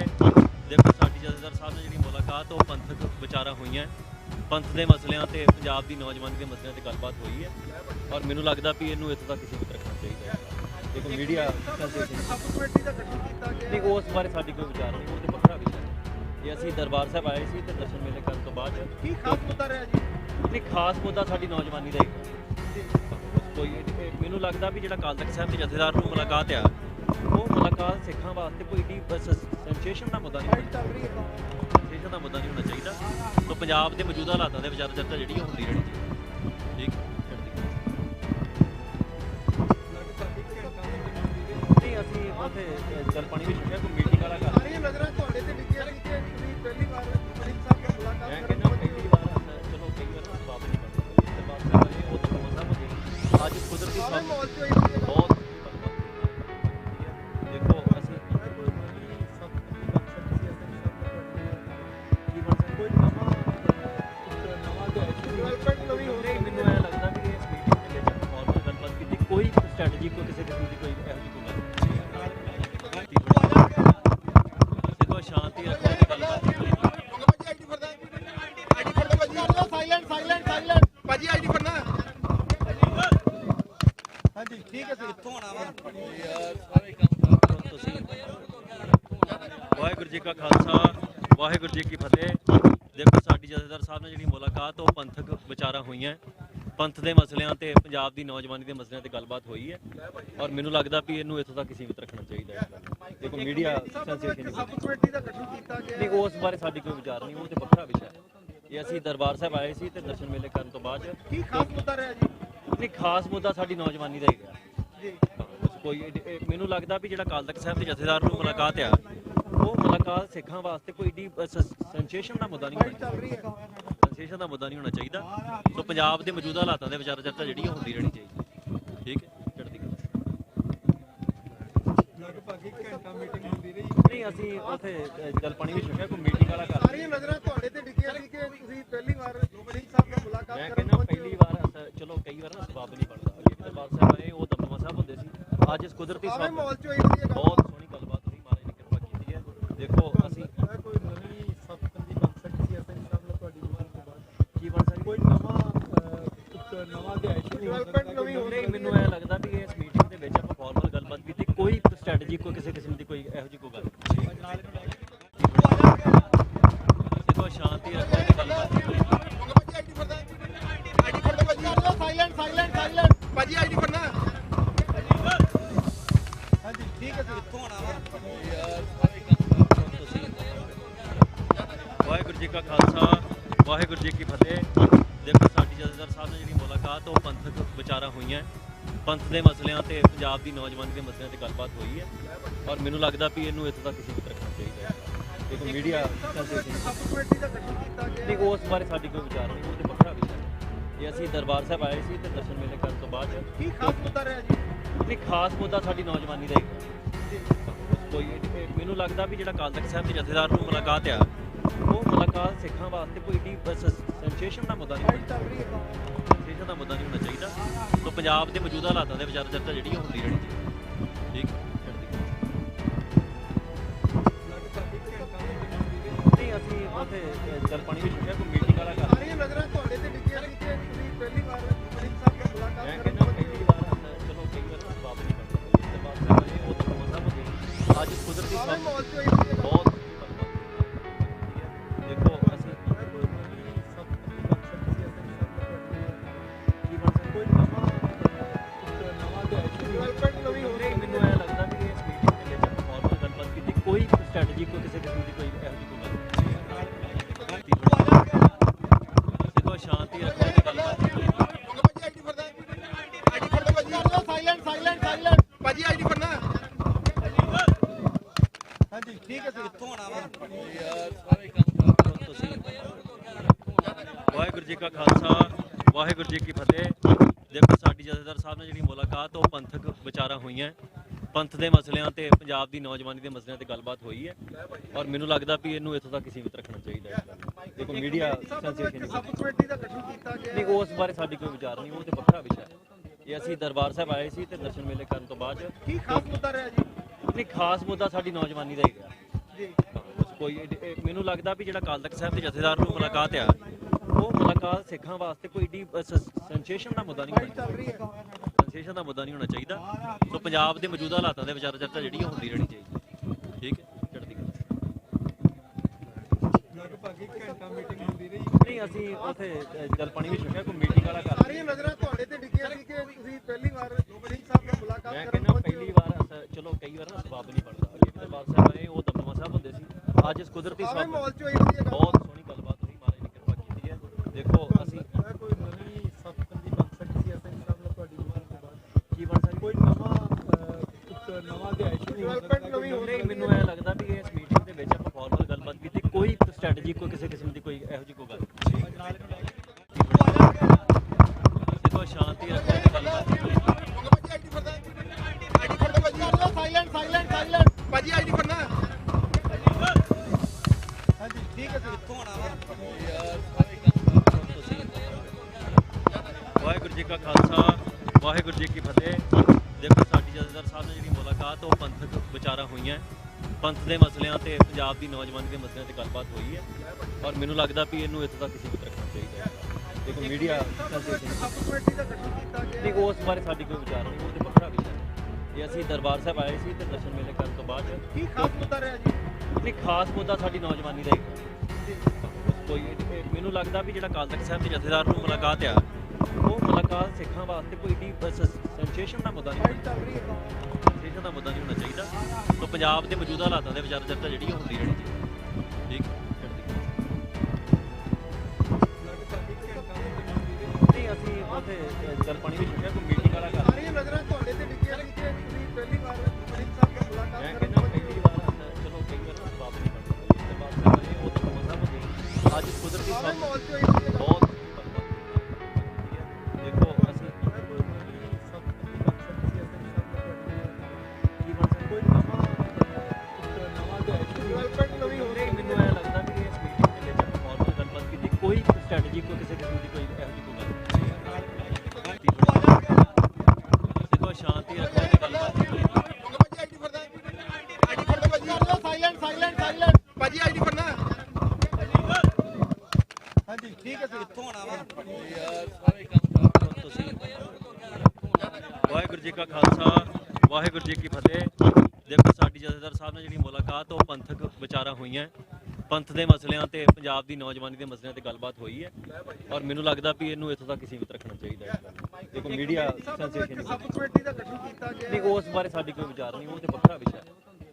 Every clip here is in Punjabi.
ਜੀ ਫਤਿਹ ਦੇਖੋ ਸਾਡੀ ਜਥੇਦਾਰ ਸਾਹਿਬ ਨਾਲ ਜਿਹੜੀ ਮੁਲਾਕਾਤ ਉਹ ਪੰਥਕ ਵਿਚਾਰਾਂ ਹੋਈਆਂ। ਪੰਥ ਦੇ ਮਸਲਿਆਂ ਤੇ ਪੰਜਾਬ ਦੀ ਨੌਜਵਾਨੀ ਦੇ ਮਸਲਿਆਂ ਤੇ ਗੱਲਬਾਤ ਹੋਈ ਹੈ। ਔਰ ਮੈਨੂੰ ਲੱਗਦਾ ਵੀ ਇਹਨੂੰ ਇੱਥੋਂ ਤੱਕ ਸੀਮਿਤ ਰੱਖਣਾ ਚਾਹੀਦਾ ਹੈ। ਦੇਖੋ ਮੀਡੀਆ ਕਮੇਟੀ ਦਾ ਗਠਨ ਕੀਤਾ ਗਿਆ ਨਹੀਂ ਉਸ ਬਾਰੇ ਸਾਡੀ ਕੋਈ ਵਿਚਾਰ ਨਹੀਂ ਉਹ ਤੇ ਵੱਖਰਾ ਹੈ। ਇਹ ਅਸੀਂ ਦਰਬਾਰ ਸਾਹਿਬ ਆਏ ਸੀ ਤੇ ਦਰਸ਼ਨ ਮੇਲੇ ਕਰਨ ਤੋਂ ਬਾਅਦ ਕੀ ਖਾਸ ਮੁੱਦਾ ਰਿਹਾ ਜੀ? ਨਹੀਂ ਖਾਸ ਮੁੱਦਾ ਸਾਡੀ ਨੌਜਵਾਨੀ ਦਾ ਹੀ ਹੈ। ਕੋਈ ਮੈਨੂੰ ਲੱਗਦਾ ਵੀ ਜਿਹੜਾ ਅਕਾਲ ਤਖਤ ਸਾਹਿਬ ਦੇ ਜਥੇਦਾਰ ਨੂੰ ਮੁਲਾਕਾਤ ਆ ਉਹ ਮੁਲਾਕਾਤ ਸਿੱਖਾਂ ਵਾਸਤੇ ਕੋਈ ਏਡੀ ਸੈਂਸੇਸ਼ਨ ਦਾ ਮੁੱਦਾ ਨਹੀਂ ਸੈਂਸੇਸ਼ਨ ਦਾ ਮੁੱਦਾ ਨਹੀਂ ਹੋਣਾ ਚਾਹੀਦਾ। ਸੋ ਪੰਜਾਬ ਦੇ ਮੌਜੂਦਾ ਹਾਲਾਤਾਂ ਦੇ ਵਿਚਾਰ ਚਰਚਾ ਜਿਹੜੀ ਹੁੰਦੀ ਰਹਿਣੀ ਚਾਹੀਦੀ ਠੀਕ ਅਸੀਂ ਉੱਥੇ ਜਲ ਪਾਣੀ ਵੀ ਚੁੱਕਿਆ ਕੋਈ ਮੀਟਿੰਗ ਵਾਲਾ ਕਰ ਸਾਰੀਆਂ ਨਜ਼ਰਾਂ ਤੁਹਾਡੇ ਤੇ ਡਿੱਗੀਆਂ ਸੀ ਕਿ ਤੁਸੀਂ ਪਹਿਲੀ ਵਾਰ ਸਿੰਘ ਸਾਹਿਬ ਨਾਲ ਮੁਲਾਕਾਤ ਮੈਂ ਕਰਨ ਕਹਿੰਦਾ ਪਹੁੰਚੇ ਪਹਿਲੀ ਹੋ। ਵਾਰ ਅ, ਚਲੋ ਕਈ ਵਾਰ ਸਵਾਬ ਨਹੀਂ ਬਣਦਾ ਇਸ ਤੋਂ ਬਾਅਦ ਫਿਰ ਇਹ ਉਹ ਤਾਂ ਮਜ਼ਾ ਹੋ ਗਿਆ ਅੱਜ ਕੁਦਰਤੀ ਸਾਰੇ ਕੋਈ ਸਟ੍ਰੈਟਜੀ ਕੋਈ ਕਿਸੇ ਕਿਸਮ ਦੀ ਕੋਈ ਇਹੋ ਜਿਹੀ ਕੋਈ ਗੱਲ ਨਹੀਂ। ਦੇਖੋ ਸ਼ਾਂਤੀ ਰੱਖੋ ਤੇ ਗੱਲਬਾਤ ਸਾਇਲੈਂਟ ਸਾਇਲੈਂਟ ਸਾਇਲੈਂਟ ਭਾਜੀ ਆਈਡੀ ਫੜਨਾ ਹਾਂਜੀ ਠੀਕ ਹੈ ਸਰ। ਕਿੱਥੋਂ ਆਣਾ ਵਾ। ਵਾਹਿਗੁਰੂ ਜੀ ਕਾ ਖਾਲਸਾ ਵਾਹਿਗੁਰੂ ਜੀ ਕੀ ਫਤਿਹ। ਦੇਖੋ ਸਾਡੀ ਜਥੇਦਾਰ ਸਾਹਿਬ ਨਾਲ ਜਿਹੜੀ ਮੁਲਾਕਾਤ ਉਹ ਪੰਥਕ ਵਿਚਾਰਾਂ ਹੋਈਆਂ। ਪੰਥ ਦੇ ਮਸਲਿਆਂ ਤੇ ਪੰਜਾਬ ਦੀ ਨੌਜਵਾਨੀ ਦੇ ਮਸਲਿਆਂ ਤੇ ਗੱਲਬਾਤ ਹੋਈ ਹੈ। ਔਰ ਮੈਨੂੰ ਲੱਗਦਾ ਵੀ ਇਹਨੂੰ ਇੱਥੋਂ ਤੱਕ ਸੀਮਿਤ ਰੱਖਣਾ ਚਾਹੀਦਾ ਹੈ ਦੇਖੋ ਮੀਡੀਆ ਸੈਂਸੇਸ਼ਨ ਕਮੇਟੀ ਦਾ ਗਠਨ ਕੀਤਾ ਗਿਆ ਨਹੀਂ ਉਸ ਬਾਰੇ ਸਾਡੀ ਕੋਈ ਵਿਚਾਰ ਨਹੀਂ ਉਹ ਤੇ ਵੱਖਰਾ ਵਿਸ਼ਾ ਹੈ। ਇਹ ਅਸੀਂ ਦਰਬਾਰ ਸਾਹਿਬ ਆਏ ਸੀ ਤੇ ਦਰਸ਼ਨ ਮੇਲੇ ਕਰਨ ਤੋਂ ਬਾਅਦ ਕੀ ਖਾਸ ਮੁੱਦਾ ਰਿਹਾ ਜੀ? ਨਹੀਂ ਖਾਸ ਮੁੱਦਾ ਸਾਡੀ ਨੌਜਵਾਨੀ ਦਾ ਹੀ ਹੈ ਜੀ। ਕੋਈ ਮੈਨੂੰ ਲੱਗਦਾ ਵੀ ਜਿਹੜਾ ਅਕਾਲ ਤਖਤ ਸਾਹਿਬ ਦੇ ਜਥੇਦਾਰ ਨੂੰ ਮੁਲਾਕਾਤ ਆ ਉਹ ਮੁਲਾਕਾਤ ਸਿੱਖਾਂ ਵਾਸਤੇ ਕੋਈ ਏਡੀ ਸੈਂਸੇਸ਼ਨ ਦਾ ਮੁੱਦਾ ਨਹੀਂ ਚੱਲ ਰਹੀ ਹੈ। ਸੈਂਸੇਸ਼ਨ ਦਾ ਮੁੱਦਾ ਨਹੀਂ ਹੋਣਾ ਚਾਹੀਦਾ। ਸੋ ਪੰਜਾਬ ਦੇ ਮੌਜੂਦਾ ਹਾਲਾਤਾਂ ਦੇ ਵਿਚਾਰ ਚਰਚਾ ਜਿਹੜੀ ਉਹ ਹੁੰਦੀ ਰਹਿਣੀ ਚਾਹੀਦੀ ਠੀਕ ਹੈ? ਚੜ੍ਹਦੀ ਕਲਾ। ਲਗਭਗ ਇੱਕ ਘੰਟਾ ਮੀਟਿੰਗ ਹੁੰਦੀ ਰਹੀ। ਨਹੀਂ ਅਸੀਂ ਉੱਥੇ ਜਲ ਪਾਣੀ ਵੀ ਚੁੱਕਿਆ ਕੋਈ ਮੀਟਿੰਗ ਵਾਲਾ ਕਰ ਸਾਰੀਆਂ ਨਜ਼ਰਾਂ ਤੁਹਾਡੇ ਤੇ ਡਿੱਗੀਆਂ ਸੀ ਕਿ ਤੁਸੀਂ ਪਹਿਲੀ ਵਾਰ ਸਿੰਘ ਸਾਹਿਬ ਨਾਲ ਮੁਲਾਕਾਤ ਮੈਂ ਕਰਨ ਕਹਿੰਦਾ ਪਹੁੰਚੇ ਪਹਿਲੀ ਹੋ। ਵਾਰ ਅਸ- ਚਲੋ ਕਈ ਵਾਰ ਨਾ ਸਵਾਬ ਨਹੀਂ ਬਣਦਾ। ਅੱਗੇ ਵੀ ਦਰਬਾਰ ਸਾਹਿਬ ਆਏ ਉਹ ਦਮਦਮਾ ਸਾਹਿਬ ਹੁੰਦੇ ਸੀ। ਅੱਜ ਇਸ ਕੁਦਰਤੀ ਮਾਹੌਲ ਚ ਹੋਈ ਸੀ ਇਹ ਗੱਲ। ਬਹੁਤ ਸੋਹਣੀ ਗੱਲਬਾਤ ਹੋਈ ਮਹਾਰਾਜ ਨੇ ਕਿਰਪਾ ਕੀਤੀ ਹੈ ਦੇਖੋ ਅਸੀਂ ਮੈਂ ਕੋਈ ਨਵੀਂ ਸਭ ਦੀ ਬਣ ਸਕਦੀ ਹੈ ਸਿੰਘ ਸਾਹਿਬ ਨਾਲ ਤੁਹਾਡੀ ਮੀਟਿੰਗ ਤੋਂ ਬਾਅਦ ਕੀ ਬਣ ਸਕਦਾ ਕੋਈ ਨਵਾਂ ਅਹ, ਇੱਕ ਨਵਾਂ ਡਿਵੈਲਪਮੈਂਟ ਨਵੀਂ ਹੋ ਨਹੀਂ ਮੈਨੂੰ ਐ ਲੱਗਦਾ ਵੀ ਇਸ ਮੀਟਿੰਗ ਦੇ ਵਿੱਚ ਆਪਾਂ ਫਾਰਮਲ ਗੱਲਬਾਤ ਕੀਤੀ ਕੋਈ ਸਟ੍ਰੈਟਜੀ ਕੋਈ ਕਿਸੇ ਕਿਸਮ ਦੀ ਕੋਈ ਇਹੋ ਜਿਹੀ ਕੋਈ ਗੱਲ ਸ਼ਾਂਤੀ ਰੱਖੋ ਤੇ ਗੱਲਬਾਤ ਸਾਇਲੈਂਟ ਸਾਇਲੈਂਟ ਸਾਇਲੈਂਟ ਭਾਜੀ ਆਈਡੀ ਫੜਨਾ। ਹਾਂਜੀ ਠੀਕ ਹੈ ਸਰ ਕਿੱਥੋਂ ਆਣਾ ਵਾ ਤੁਸੀਂ ਵਾਹਿਗੁਰੂ ਜੀ ਕਾ ਖਾਲਸਾ ਵਾਹਿਗੁਰੂ ਜੀ ਕੀ ਫਤਿਹ। ਹੋਈਆਂ ਪੰਥ ਦੇ ਮਸਲਿਆਂ ਤੇ ਪੰਜਾਬ ਦੀ ਨੌਜਵਾਨੀ ਦੇ ਮਸਲਿਆਂ ਤੇ ਗੱਲਬਾਤ ਹੋਈ ਹੈ। ਔਰ ਮੈਨੂੰ ਲੱਗਦਾ ਵੀ ਇਹਨੂੰ ਇੱਥੋਂ ਤੱਕ ਸੀਮਿਤ ਰੱਖਣਾ ਚਾਹੀਦਾ ਹੈ। ਦੇਖੋ ਮੀਡੀਆ ਨਹੀਂ ਉਸ ਬਾਰੇ ਸਾਡੀ ਕੋਈ ਵਿਚਾਰ ਨਹੀਂ ਉਹ ਤੇ ਵੱਖਰਾ ਹੈ। ਇਹ ਅਸੀਂ ਦਰਬਾਰ ਸਾਹਿਬ ਆਏ ਸੀ ਤੇ ਦਰਸ਼ਨ ਮੇਲੇ ਕਰਨ ਤੋਂ ਬਾਅਦ ਕੀ ਖਾਸ ਮੁੱਦਾ ਰਿਹਾ ਜੀ? ਨਹੀਂ ਖਾਸ ਮੁੱਦਾ ਸਾਡੀ ਨੌਜਵਾਨੀ ਦਾ ਹੀ ਕੋਈ ਮੈਨੂੰ ਲੱਗਦਾ ਵੀ ਜਿਹੜਾ ਅਕਾਲ ਤਖਤ ਸਾਹਿਬ ਦੇ ਜਥੇਦਾਰ ਨੂੰ ਮੁਲਾਕਾਤ ਆ ਉਹ ਮੁਲਾਕਾਤ ਸਿੱਖਾਂ ਵਾਸਤੇ ਕੋਈ ਏਡੀ ਸੈਂਸੇਸ਼ਨ ਦਾ ਮੁੱਦਾ ਨਹੀਂ ਫਾਈਟ ਦਾ ਮੁੱਦਾ ਨਹੀਂ ਹੋਣਾ ਚਾਹੀਦਾ। ਸੋ ਪੰਜਾਬ ਦੇ ਮੌਜੂਦਾ ਹਾਲਾਤਾਂ ਦੇ ਵਿਚਾਰ ਚਰਚਾ ਜਿਹੜੀ ਉਹ ਹੁੰਦੀ ਰਹਿਣੀ ਚਾਹੀਦੀ ਠੀਕ? ਅਸੀਂ ਉੱਥੇ ਜਲ ਪਾਣੀ ਵੀ ਚੁੱਕਿਆ ਕੋਈ ਮੀਟਿੰਗ ਵਾਲਾ ਕਰ ਵਾਹਿਗੁਰੂ ਜੀ ਕੀ ਫਤਿਹ। ਦੇਖੋ ਸਾਡੀ ਜਥੇਦਾਰ ਸਾਹਿਬ ਨਾਲ ਜਿਹੜੀ ਮੁਲਾਕਾਤ ਉਹ ਪੰਥਕ ਵਿਚਾਰਾਂ ਹੋਈਆਂ। ਪੰਥ ਦੇ ਮਸਲਿਆਂ ਤੇ ਪੰਜਾਬ ਦੀ ਨੌਜਵਾਨੀ ਦੇ ਮਸਲਿਆਂ ਤੇ ਗੱਲਬਾਤ ਹੋਈ ਹੈ। ਔਰ ਮੈਨੂੰ ਲੱਗਦਾ ਵੀ ਇਹਨੂੰ ਇੱਥੋਂ ਤੱਕ ਸੀਮਿਤ ਰੱਖਣਾ ਚਾਹੀਦਾ ਹੈ ਦੇਖੋ ਮੀਡੀਆ ਸੈਂਸੇਸ਼ਨ ਸਭ ਕਮੇਟੀ ਦਾ ਗਠਨ ਕੀਤਾ ਗਿਆ ਨਹੀਂ ਉਸ ਬਾਰੇ ਸਾਡੀ ਕੋਈ ਵਿਚਾਰ ਨਹੀਂ ਉਹ ਤੇ ਵੱਖਰਾ ਵਿਸ਼ਾ ਹੈ। ਇਹ ਅਸੀਂ ਦਰਬਾਰ ਸਾਹਿਬ ਆਏ ਸੀ ਤੇ ਦਰਸ਼ਨ ਮੇਲੇ ਕਰਨ ਤੋਂ ਬਾਅਦ ਕੀ ਖਾਸ ਮੁੱਦਾ ਰਿਹਾ ਜੀ? ਨਹੀਂ ਖਾਸ ਮੁੱਦਾ ਸਾਡੀ ਨੌਜਵਾਨੀ ਦਾ ਹੀ ਹੈਗਾ ਜੀ। ਕੋਈ ਮੈਨੂੰ ਲੱਗਦਾ ਵੀ ਜਿਹੜਾ ਅਕਾਲ ਤਖਤ ਸਾਹਿਬ ਦੇ ਜਥੇਦਾਰ ਨੂੰ ਮੁਲਾਕਾਤ ਆ ਉਹ ਮੁਲਾਕਾਤ ਸਿੱਖਾਂ ਵਾਸਤੇ ਕੋਈ ਏਡੀ ਸੈਂਸੇਸ਼ਨ ਦਾ ਮੁੱਦਾ ਨਹੀਂ ਹੋਣਾ ਸੈਂਸੇਸ਼ਨ ਦਾ ਮੁੱਦਾ ਨਹੀਂ ਹੋਣਾ ਚਾਹੀਦਾ। ਸੋ ਪੰਜਾਬ ਦੇ ਮੌਜੂਦਾ ਹਾਲਾਤਾਂ ਦੇ ਵਿਚਾਰ ਚਰਚਾ ਜਿਹੜੀ ਹੁੰਦੀ ਰਹਿਣੀ ਚਾਹੀਦੀ ਠੀਕ ਹੈ? ਚੜ੍ਹਦੀ ਲਗਭਗ ਇੱਕ ਘੰਟਾ ਮੀਟਿੰਗ ਹੁੰਦੀ ਰਹੀ ਨਹੀਂ ਅਸੀਂ ਉਥੇ ਜਲ ਪਾਣੀ ਵੀ ਛਕਿਆ ਕੋਈ ਮੀਟਿੰਗ ਵਾਲਾ ਕਰ ਸਾਰੀਆਂ ਨਜ਼ਰਾਂ ਤੁਹਾਡੇ ਤੇ ਡਿੱਗੀਆਂ ਸੀ ਕਿ ਤੁਸੀਂ ਪਹਿਲੀ ਵਾਰ ਸਿੰਘ ਸਾਹਿਬ ਨਾਲ ਮੁਲਾਕਾਤ ਕਰਨ ਪਹੁੰਚੇ ਪਹਿਲੀ ਵਾਰ ਚਲੋ ਕਈ ਵਾਰ ਨਾ ਸਬਬ ਨਹੀਂ ਬਣਦਾ ਦਰਬਾਰ ਸਾਹਿਬ ਆਏ ਉਹ ਦਮਦਮਾ ਸਾਹਿਬ ਹੁੰਦੇ ਸੀ। ਅੱਜ ਇਸ ਕੁਦਰਤੀ ਮਾਹੌਲ ਚ ਹੋਈ ਗੱਲ ਬਹੁਤ ਸੋਹਣੀ ਗੱਲਬਾਤ ਹੋਈ ਮਹਾਰਾਜ ਨੇ ਕਿਰਪਾ ਕੀਤੀ ਹੈ ਦੇਖੋ ਅਸੀਂ ਕੋਈ ਨਵੀਂ ਸਬਕੰਦੀ ਬਣ ਸਕਦੀ ਹੈ ਸਿੰਘ ਸਾਹਿਬ ਨਾਲ ਤੁਹਾਡੀ ਮੀਟਿੰਗ ਤੋਂ ਬਾਅਦ ਕੀ ਬਣ ਸਕਦੀ ਕੋਈ ਨਵਾਂ ਇੱਕ ਨਵਾਂ ਅਧਿਆਇ ਸ਼ੁਰੂ ਹੋ ਸਕਦਾ ਹੈ ਨਵੀਂ ਨਹੀਂ ਮੈਨੂੰ ਇਹ ਲੱਗਦਾ ਵੀ ਇਸ ਮੀਟਿੰਗ ਦੇ ਵਿੱਚ ਆਪਾਂ ਫਾਰਮਲ ਗੱਲਬਾਤ ਕੀਤੀ ਕੋਈ ਸਟ੍ਰੈਟਜੀ ਕੋਈ ਕਿਸੇ ਕਿਸਮ ਦੀ ਕੋਈ ਇਹੋ ਜਿਹੀ ਕੋਈ ਗੱਲ। ਦੇਖੋ ਸ਼ਾਂਤੀ ਰੱਖੋ ਤੇ ਗੱਲਬਾਤ ਸਾਇਲੈਂਟ ਸਾਇਲੈਂਟ ਸਾਇਲੈਂਟ ਭਾਜੀ ਆਈਡੀ ਫੜਨਾ। ਹਾਂਜੀ ਠੀਕ ਹੈ ਜੀ। ਕਿੱਥੋਂ ਆਣਾ ਤੁਸੀਂ ਵਾਹਿਗੁਰੂ ਜੀ ਕਾ ਖਾਲਸਾ ਵਾਹਿਗੁਰੂ ਜੀ ਕੀ ਫਤਿਹ। ਦੇਖੋ ਸਾਡੀ ਜਥੇਦਾਰ ਸਾਹਿਬ ਨਾਲ ਜਿਹੜੀ ਮੁਲਾਕਾਤ ਉਹ ਪੰਥਕ ਵਿਚਾਰਾਂ ਹੋਈਆਂ। ਪੰਥ ਦੇ ਮਸਲਿਆਂ ਤੇ ਪੰਜਾਬ ਦੀ ਨੌਜਵਾਨੀ ਦੇ ਮਸਲਿਆਂ ਤੇ ਗੱਲਬਾਤ ਹੋਈ ਹੈ। ਔਰ ਮੈਨੂੰ ਲੱਗਦਾ ਵੀ ਇਹਨੂੰ ਇੱਥੋਂ ਤੱਕ ਕਿਸੇ ਰੱਖਣਾ ਚਾਹੀਦਾ ਹੈ। ਦੇਖੋ ਮੀਡੀਆ ਨਹੀਂ ਉਸ ਬਾਰੇ ਸਾਡੀ ਕੋਈ ਵਿਚਾਰ ਨਹੀਂ ਉਹ ਤੇ ਵੱਖਰਾ ਹੈ। ਜੇ ਅਸੀਂ ਦਰਬਾਰ ਸਾਹਿਬ ਆਏ ਸੀ ਤੇ ਦਰਸ਼ਨ ਮੇਲੇ ਕਰਨ ਤੋਂ ਬਾਅਦ ਕੀ ਖਾਸ ਮੁੱਦਾ ਰਿਹਾ ਜੀ? ਨਹੀਂ ਖਾਸ ਮੁੱਦਾ ਸਾਡੀ ਨੌਜਵਾਨੀ ਦਾ ਹੀ ਕੋਈ ਮੈਨੂੰ ਲੱਗਦਾ ਵੀ ਜਿਹੜਾ ਅਕਾਲ ਤਖਤ ਸਾਹਿਬ ਦੇ ਜਥੇਦਾਰ ਨੂੰ ਮੁਲਾਕਾਤ ਆ ਵਾਸਤੇ ਕੋਈ ਏਡੀ ਸੈਂਸੇਸ਼ਨ ਦਾ ਮੁੱਦਾ ਨਹੀਂ ਸੈਂਸੇਸ਼ਨ ਦਾ ਮੁੱਦਾ ਨਹੀਂ ਹੋਣਾ ਚਾਹੀਦਾ। ਸੋ ਪੰਜਾਬ ਦੇ ਮੌਜੂਦਾ ਹਾਲਾਤਾਂ ਦੇ ਵਿਚਾਰ ਚਰਚਾ ਜਿਹੜੀ ਹੁੰਦੀ ਰਹਿਣੀ ਚਾਹੀਦੀ ਠੀਕ? ਅਸੀਂ ਉਥੇ ਜਲ ਪਾਣੀ ਵੀ ਸਾਇਲੈਂਟ ਸਾਇਲੈਂਟ ਸਾਇਲੈਂਟ ਭਾਜੀ ਆਈਡੀ ਫੜਨਾ। ਹਾਂਜੀ ਠੀਕ ਹੈ ਜੀ ਕਿੱਥੋਂ ਆਣਾ ਤੁਸੀਂ ਵਾਹਿਗੁਰੂ ਜੀ ਕਾ ਖਾਲਸਾ ਵਾਹਿਗੁਰੂ ਜੀ ਕੀ ਫਤਿਹ। ਦੇਖੋ ਸਾਡੀ ਜਥੇਦਾਰ ਸਾਹਿਬ ਨਾਲ ਜਿਹੜੀ ਮੁਲਾਕਾਤ ਉਹ ਪੰਥਕ ਵਿਚਾਰਾਂ ਹੋਈਆਂ। ਪੰਥ ਦੇ ਮਸਲਿਆਂ ਤੇ ਪੰਜਾਬ ਦੀ ਨੌਜਵਾਨੀ ਦੇ ਮਸਲਿਆਂ ਤੇ ਗੱਲਬਾਤ ਹੋਈ ਹੈ। ਔਰ ਮੈਨੂੰ ਲੱਗਦਾ ਵੀ ਇਹਨੂੰ ਇੱਥੋਂ ਤੱਕ ਸੀਮਿਤ ਰੱਖਣਾ ਚਾਹੀਦਾ ਹੈ। ਦੇਖੋ ਮੀਡੀਆ ਸੈਂਸੇਸ਼ਨ ਨਹੀਂ ਉਸ ਬਾਰੇ ਸਾਡੀ ਕੋਈ ਵਿਚਾਰ ਨਹੀਂ ਉਹ ਤੇ ਵੱਖਰਾ ਵਿਸ਼ਾ ਹੈ।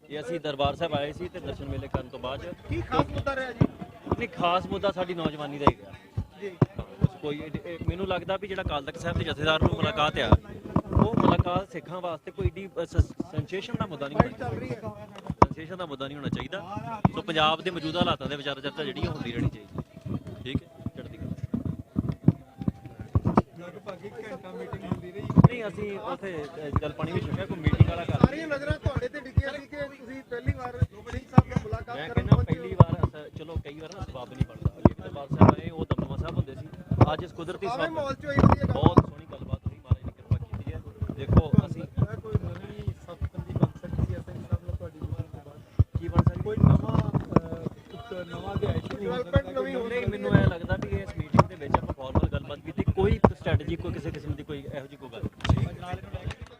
ਜੇ ਅਸੀਂ ਦਰਬਾਰ ਸਾਹਿਬ ਆਏ ਸੀ ਤੇ ਦਰਸ਼ਨ ਮੇਲੇ ਕਰਨ ਤੋਂ ਬਾਅਦ ਕੀ ਖਾਸ ਮੁੱਦਾ ਰਿਹਾ ਜੀ? ਨਹੀਂ ਖਾਸ ਮੁੱਦਾ ਸਾਡੀ ਨੌਜਵਾਨੀ ਦਾ ਹੀ ਹੈਗਾ ਜੀ। ਕੋਈ ਇਹ- ਇਹ- ਮੈਨੂੰ ਲੱਗਦਾ ਵੀ ਜਿਹੜਾ ਅਕਾਲ ਤਖਤ ਸਾਹਿਬ ਦੇ ਜਥੇਦਾਰ ਨੂੰ ਮੁਲਾਕਾਤ ਆ ਉਹ ਮੁਲਾਕਾਤ ਸਿੱਖਾਂ ਵਾਸਤੇ ਕੋਈ ਏਡੀ ਸੈਂਸੇਸ਼ਨ ਦਾ ਮੁੱਦਾ ਨਹੀਂ ਹੋਣਾ ਰਹੀ ਸੈਂਸੇਸ਼ਨ ਦਾ ਮੁੱਦਾ ਨਹੀਂ ਹੋਣਾ ਚਾਹੀਦਾ। ਸੋ ਪੰਜਾਬ ਦੇ ਮੌਜੂਦਾ ਹਾਲਾਤਾਂ ਦੇ ਵਿਚਾਰ ਚਰਚਾ ਜਿਹੜੀ ਹੁੰਦੀ ਰਹਿਣੀ ਚਾਹੀਦੀ ਠੀਕ ਹੈ ਚੜ੍ਹਦੀ ਕਲਾ। ਲਗਭਗ ਇੱਕ ਘੰਟਾ ਮੀਟਿੰਗ ਨਹੀਂ ਅਸੀਂ ਉਥੇ ਜਲ ਪਾਣੀ ਵੀ ਛਕਿਆ ਕੋਈ ਮੀਟਿੰਗ ਵਾਲਾ ਕਰ ਸਾਰੀਆਂ ਨਜ਼ਰਾਂ ਤੁਹਾਡੇ ਤੇ ਡਿੱਗੀਆਂ ਸੀ ਕਿ ਤੁਸੀਂ ਪਹਿਲੀ ਵਾਰ ਸਿੰਘ ਸਾਹਿਬ ਨਾਲ ਮੁਲਾਕਾਤ ਮੈਂ ਕਰਨ ਕਹਿੰਦਾ ਪਹੁੰਚੇ ਪਹਿਲੀ ਵਾਰ ਚਲੋ ਕਈ ਵਾਰ ਨਾ ਸਬਬ ਨਹੀਂ ਬਣਦਾ। ਅੱਗੇ ਵੀ ਦਰਬਾਰ ਸਾਹਿਬ ਆਏ ਉਹ ਦਮਦਮਾ ਸਾਹਿਬ ਹੁੰਦੇ ਸੀ। ਅੱਜ ਇਸ ਕੁਦਰਤੀ ਗੱਲ ਬਹੁਤ